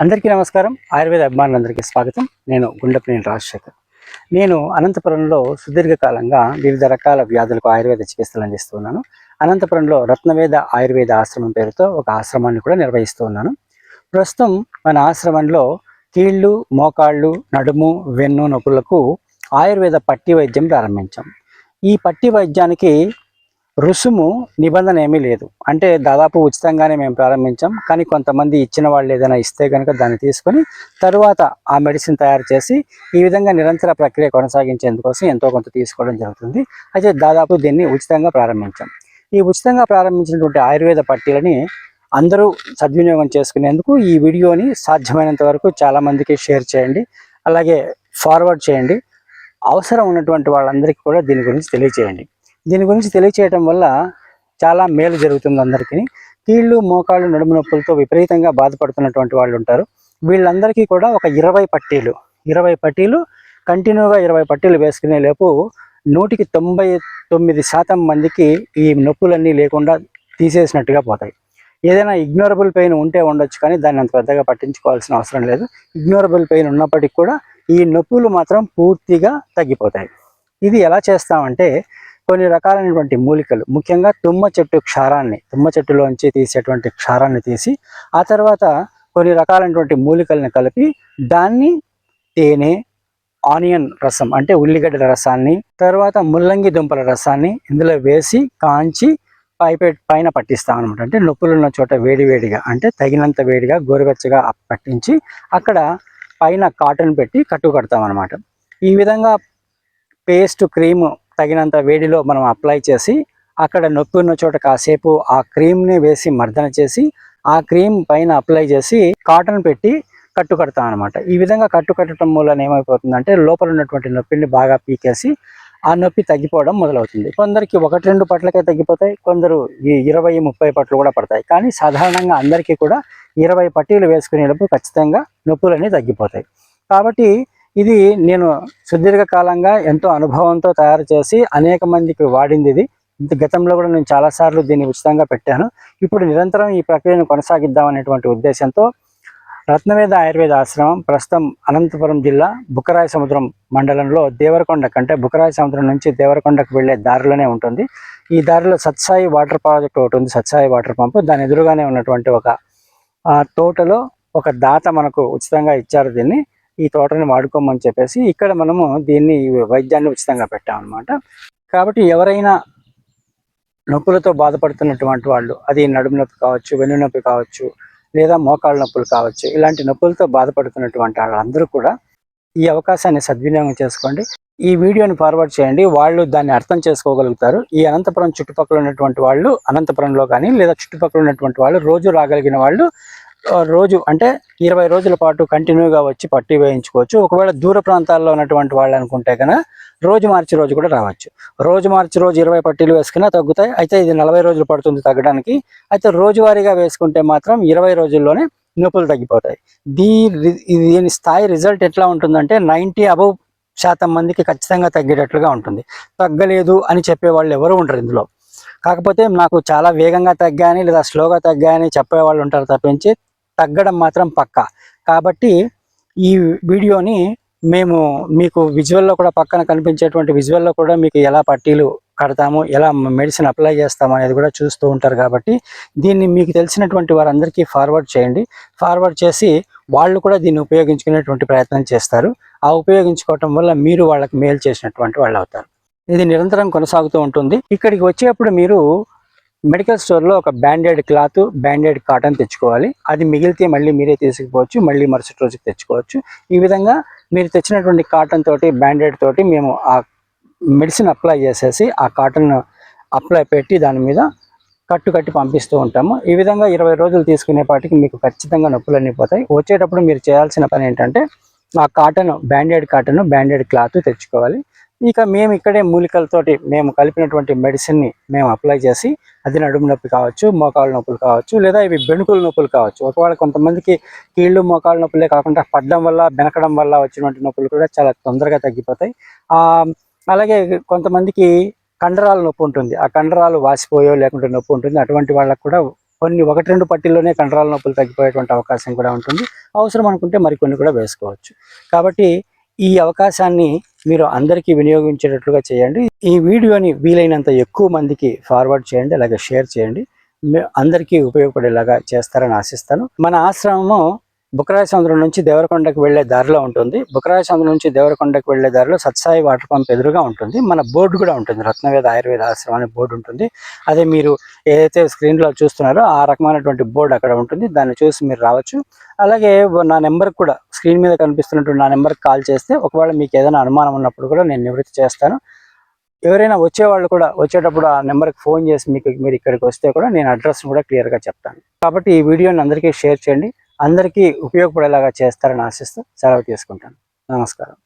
అందరికీ నమస్కారం. ఆయుర్వేద అభిమానులందరికీ స్వాగతం. నేను గుండెపనేని రాజశేఖర్. నేను అనంతపురంలో సుదీర్ఘకాలంగా వివిధ రకాల వ్యాధులకు ఆయుర్వేద చికిత్సలు అందిస్తున్నాను అనంతపురంలో రత్నవేద ఆయుర్వేద ఆశ్రమం పేరుతో ఒక ఆశ్రమాన్ని కూడా నిర్వహిస్తూ ఉన్నాను. ప్రస్తుతం మన ఆశ్రమంలో కీళ్ళు మోకాళ్ళు నడుము వెన్ను నొప్పులకు ఆయుర్వేద పట్టి వైద్యం ప్రారంభించాం. ఈ పట్టి వైద్యానికి రుసుము నిబంధన ఏమీ లేదు. అంటే దాదాపు ఉచితంగానే మేము ప్రారంభించాం. కానీ కొంతమంది ఇచ్చిన వాళ్ళు ఏదైనా ఇస్తే కనుక దాన్ని తీసుకొని తరువాత ఆ మెడిసిన్ తయారు చేసి ఈ విధంగా నిరంతర ప్రక్రియ కొనసాగించేందుకోసం ఎంతో కొంత తీసుకోవడం జరుగుతుంది. అయితే దాదాపు దీన్ని ఉచితంగా ప్రారంభించాం. ఈ ఉచితంగా ప్రారంభించినటువంటి ఆయుర్వేద పట్టీలని అందరూ సద్వినియోగం చేసుకునేందుకు ఈ వీడియోని సాధ్యమైనంత వరకు చాలామందికి షేర్ చేయండి. అలాగే ఫార్వర్డ్ చేయండి. అవసరం ఉన్నటువంటి వాళ్ళందరికీ కూడా దీని గురించి తెలియచేయండి. దీని గురించి తెలియచేయటం వల్ల చాలా మేలు జరుగుతుంది అందరికీ. కీళ్ళు మోకాళ్ళు నడుము నొప్పులతో విపరీతంగా బాధపడుతున్నటువంటి వాళ్ళు ఉంటారు. వీళ్ళందరికీ కూడా ఒక ఇరవై పట్టీలు ఇరవై పట్టీలు కంటిన్యూగా ఇరవై పట్టీలు వేసుకునే లోపు నూటికి తొంభై తొమ్మిది శాతం మందికి ఈ నొప్పులన్నీ లేకుండా తీసేసినట్టుగా పోతాయి. ఏదైనా ఇగ్నోరబుల్ పెయిన్ ఉంటే ఉండొచ్చు కానీ దాన్ని అంత పెద్దగా పట్టించుకోవాల్సిన అవసరం లేదు. ఇగ్నోరబుల్ పెయిన్ ఉన్నప్పటికీ కూడా ఈ నొప్పులు మాత్రం పూర్తిగా తగ్గిపోతాయి. ఇది ఎలా చేస్తామంటే కొన్ని రకాలైనటువంటి మూలికలు. ముఖ్యంగా తుమ్మ చెట్టు క్షారాన్ని తుమ్మ చెట్టులోంచి తీసేటువంటి క్షారాన్ని తీసి ఆ తర్వాత కొన్ని రకాలైనటువంటి మూలికల్ని కలిపి దాన్ని తేనె ఆనియన్ రసం అంటే ఉల్లిగడ్డల రసాన్ని తర్వాత ముల్లంగి దుంపల రసాన్ని ఇందులో వేసి కాంచి పైపే పైన పట్టిస్తాం అనమాట అంటే నొప్పులు ఉన్న చోట వేడి వేడిగా అంటే తగినంత వేడిగా గోరువెచ్చగా పట్టించి అక్కడ పైన కాటన్ పెట్టి కట్టు కడతాం అనమాట ఈ విధంగా పేస్ట్ క్రీము తగినంత వేడిలో మనం అప్లై చేసి అక్కడ నొప్పి ఉన్న చోట కాసేపు ఆ క్రీమ్ని వేసి మర్దన చేసి ఆ క్రీమ్ పైన అప్లై చేసి కాటన్ పెట్టి కట్టు కడతాం అనమాట ఈ విధంగా కట్టు కట్టడం మూలన ఏమైపోతుందంటే లోపల ఉన్నటువంటి నొప్పిని బాగా పీకేసి ఆ నొప్పి తగ్గిపోవడం మొదలవుతుంది. కొందరికి ఒకటి రెండు పట్లకే తగ్గిపోతాయి కొందరు ఈ ఇరవై ముప్పై పట్లు కూడా పడతాయి. కానీ సాధారణంగా అందరికీ కూడా ఇరవై పట్టీలు వేసుకునేటప్పుడు ఖచ్చితంగా నొప్పులన్నీ తగ్గిపోతాయి. కాబట్టి ఇది నేను సుదీర్ఘకాలంగా ఎంతో అనుభవంతో తయారు చేసి అనేక మందికి వాడింది ఇది. గతంలో కూడా నేను చాలాసార్లు దీన్ని ఉచితంగా పెట్టాను. ఇప్పుడు నిరంతరం ఈ ప్రక్రియను కొనసాగిద్దాం అనేటువంటి ఉద్దేశంతో రత్నవేద ఆయుర్వేద ఆశ్రమం ప్రస్తుతం అనంతపురం జిల్లా బుకరాయ సముద్రం మండలంలో దేవరకొండ కంటే బుకరాయ సముద్రం నుంచి దేవరకొండకు వెళ్ళే దారిలోనే ఉంటుంది. ఈ దారిలో సత్సాయి వాటర్ ప్రాజెక్ట్ ఒకటి ఉంది సత్సాయి వాటర్ పంప్. దాని ఎదురుగానే ఉన్నటువంటి ఒక తోటలో ఒక దాత మనకు ఉచితంగా ఇచ్చారు దీన్ని. ఈ తోటని వాడుకోమని చెప్పేసి ఇక్కడ మనము దీన్ని వైద్యాన్ని ఉచితంగా పెట్టామన్నమాట. కాబట్టి ఎవరైనా నొప్పులతో బాధపడుతున్నటువంటి వాళ్ళు అది నడుము నొప్పి కావచ్చు వెన్ను నొప్పి కావచ్చు లేదా మోకాళ్ళ నొప్పులు కావచ్చు ఇలాంటి నొప్పులతో బాధపడుతున్నటువంటి వాళ్ళందరూ కూడా ఈ అవకాశాన్ని సద్వినియోగం చేసుకోండి. ఈ వీడియోని ఫార్వర్డ్ చేయండి. వాళ్ళు దాన్ని అర్థం చేసుకోగలుగుతారు. ఈ అనంతపురం చుట్టుపక్కల ఉన్నటువంటి వాళ్ళు అనంతపురంలో కానీ లేదా చుట్టుపక్కల ఉన్నటువంటి వాళ్ళు రోజు రాగలిగిన వాళ్ళు రోజు అంటే ఇరవై రోజుల పాటు కంటిన్యూగా వచ్చి పట్టి వేయించుకోవచ్చు. ఒకవేళ దూర ప్రాంతాల్లో ఉన్నటువంటి వాళ్ళు అనుకుంటే కనుక రోజు మార్చి రోజు కూడా రావచ్చు. రోజు మార్చి రోజు ఇరవై పట్టీలు వేసుకున్నా తగ్గుతాయి. అయితే ఇది నలభై రోజులు పడుతుంది తగ్గడానికి. అయితే రోజువారీగా వేసుకుంటే మాత్రం ఇరవై రోజుల్లోనే నొప్పులు తగ్గిపోతాయి. దీ దీని స్థాయి రిజల్ట్ ఎట్లా ఉంటుందంటే నైంటీ అబవ్ శాతం మందికి ఖచ్చితంగా తగ్గేటట్లుగా ఉంటుంది. తగ్గలేదు అని చెప్పే వాళ్ళు ఎవరు ఉండరు ఇందులో. కాకపోతే నాకు చాలా వేగంగా తగ్గాని లేదా స్లోగా తగ్గాయని చెప్పే వాళ్ళు ఉంటారు తప్పించి తగ్గడం మాత్రం పక్కా. కాబట్టి ఈ వీడియోని మేము మీకు విజువల్లో కూడా పక్కన కనిపించేటువంటి విజువల్లో కూడా మీకు ఎలా పట్టీలు కడతాము ఎలా మెడిసిన్ అప్లై చేస్తాము అనేది కూడా చూస్తూ ఉంటారు కాబట్టి దీన్ని మీకు తెలిసినటువంటి వారందరికీ ఫార్వర్డ్ చేయండి. ఫార్వర్డ్ చేసి వాళ్ళు కూడా దీన్ని ఉపయోగించుకునేటువంటి ప్రయత్నం చేస్తారు. ఆ ఉపయోగించుకోవటం వల్ల మీరు వాళ్ళకి మేలు చేసినటువంటి వాళ్ళు అవుతారు ఇది నిరంతరం కొనసాగుతూ ఉంటుంది. ఇక్కడికి వచ్చేప్పుడు మీరు మెడికల్ స్టోర్లో ఒక బ్యాండెడ్ క్లాత్ బ్యాండెడ్ కాటన్ తెచ్చుకోవాలి. అది మిగిలితే మళ్ళీ మీరే తీసుకుపోవచ్చు మళ్ళీ మరుసటి రోజుకి తెచ్చుకోవచ్చు. ఈ విధంగా మీరు తెచ్చినటువంటి కాటన్ తోటి బ్యాండెడ్ తోటి మేము ఆ మెడిసిన్ అప్లై చేసేసి ఆ కాటన్ అప్లై పెట్టి దాని మీద కట్టు కట్టి పంపిస్తూ ఉంటాము. ఈ విధంగా ఇరవై రోజులు తీసుకునేపాటికి మీకు ఖచ్చితంగా నొప్పులన్నీ పోతాయి. వచ్చేటప్పుడు మీరు చేయాల్సిన పని ఏంటంటే ఆ cotton banded cotton banded cloth తెచ్చుకోవాలి. ఇక మేము ఇక్కడే మూలికలతోటి మేము కలిపినటువంటి మెడిసిన్ని మేము అప్లై చేసి అది నడుము నొప్పి కావచ్చు మోకాళ్ళ నొప్పులు కావచ్చు లేదా ఇవి బెణుకుల నొప్పులు కావచ్చు. ఒకవేళ కొంతమందికి కీళ్ళు మోకాళ్ళ నొప్పులే కాకుండా పడ్డం వల్ల బెనకడం వల్ల వచ్చినటువంటి నొప్పులు కూడా చాలా తొందరగా తగ్గిపోతాయి. అలాగే కొంతమందికి కండరాల నొప్పి ఉంటుంది. ఆ కండరాలు వాసిపోయో లేకుంటే నొప్పి ఉంటుంది. అటువంటి వాళ్ళకు కూడా కొన్ని ఒకటి రెండు పట్టీల్లోనే కండరాల నొప్పులు తగ్గిపోయేటువంటి అవకాశం కూడా ఉంటుంది. అవసరం అనుకుంటే మరికొన్ని కూడా వేసుకోవచ్చు. కాబట్టి ఈ అవకాశాన్ని మీరు అందరికీ వినియోగించేటట్లుగా చేయండి. ఈ వీడియోని వీలైనంత ఎక్కువ మందికి ఫార్వర్డ్ చేయండి అలాగే షేర్ చేయండి. అందరికీ ఉపయోగపడేలాగా చేస్తారని ఆశిస్తాను. మన ఆశ్రమము బుకరాయసముద్రం నుంచి దేవరకొండకు వెళ్ళే దారిలో ఉంటుంది. బుకరాయసముద్రం నుంచి దేవరకొండకు వెళ్ళే దారిలో సత్సాయి వాటర్ పంప్ ఎదురుగా ఉంటుంది. మన బోర్డు కూడా ఉంటుంది. రత్నవేద ఆయుర్వేద ఆశ్రమం అనే బోర్డు ఉంటుంది. అదే మీరు ఏదైతే స్క్రీన్లో చూస్తున్నారో ఆ రకమైనటువంటి బోర్డు అక్కడ ఉంటుంది. దాన్ని చూసి మీరు రావచ్చు. అలాగే నా నెంబర్ కూడా స్క్రీన్ మీద కనిపిస్తున్నటువంటి నా నెంబర్కి కాల్ చేస్తే ఒకవేళ మీకు ఏదైనా అనుమానం ఉన్నప్పుడు కూడా నేను నివృత్తి చేస్తాను. ఎవరైనా వచ్చేవాళ్ళు కూడా వచ్చేటప్పుడు ఆ నెంబర్కి ఫోన్ చేసి మీకు మీరు ఇక్కడికి వస్తే కూడా నేను అడ్రస్ని కూడా క్లియర్గా చెప్తాను. కాబట్టి ఈ వీడియోని అందరికీ షేర్ చేయండి. అందరికీ ఉపయోగపడేలాగా చేస్తారని ఆశిస్తూ సెలవు తీసుకుంటాను. నమస్కారం.